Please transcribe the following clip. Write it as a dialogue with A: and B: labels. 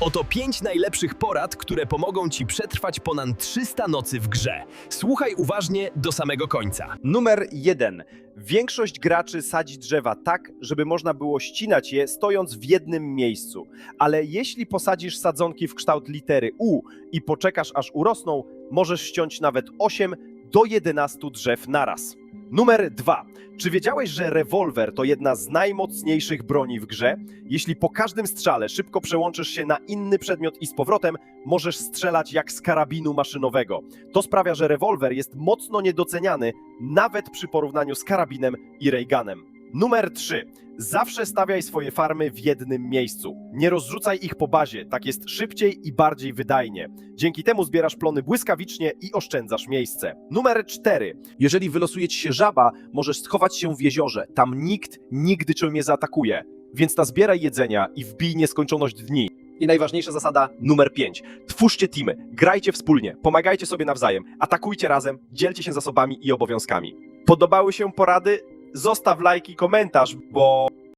A: Oto 5 najlepszych porad, które pomogą Ci przetrwać ponad 300 nocy w grze. Słuchaj uważnie do samego końca.
B: Numer jeden. Większość graczy sadzi drzewa tak, żeby można było ścinać je stojąc w jednym miejscu. Ale jeśli posadzisz sadzonki w kształt litery U i poczekasz aż urosną, możesz ściąć nawet 8 do 11 drzew naraz. Numer 2. Czy wiedziałeś, że rewolwer to jedna z najmocniejszych broni w grze? Jeśli po każdym strzale szybko przełączysz się na inny przedmiot i z powrotem, możesz strzelać jak z karabinu maszynowego. To sprawia, że rewolwer jest mocno niedoceniany, nawet przy porównaniu z karabinem i raygunem. Numer 3. Zawsze stawiaj swoje farmy w jednym miejscu. Nie rozrzucaj ich po bazie, tak jest szybciej i bardziej wydajnie. Dzięki temu zbierasz plony błyskawicznie i oszczędzasz miejsce. Numer 4. Jeżeli wylosuje ci się żaba, możesz schować się w jeziorze. Tam nikt nigdy cię nie zaatakuje. Więc nazbieraj jedzenia i wbij nieskończoność dni. I najważniejsza zasada numer 5. Twórzcie teamy, grajcie wspólnie, pomagajcie sobie nawzajem, atakujcie razem, dzielcie się zasobami i obowiązkami. Podobały się porady? Zostaw like i komentarz, bo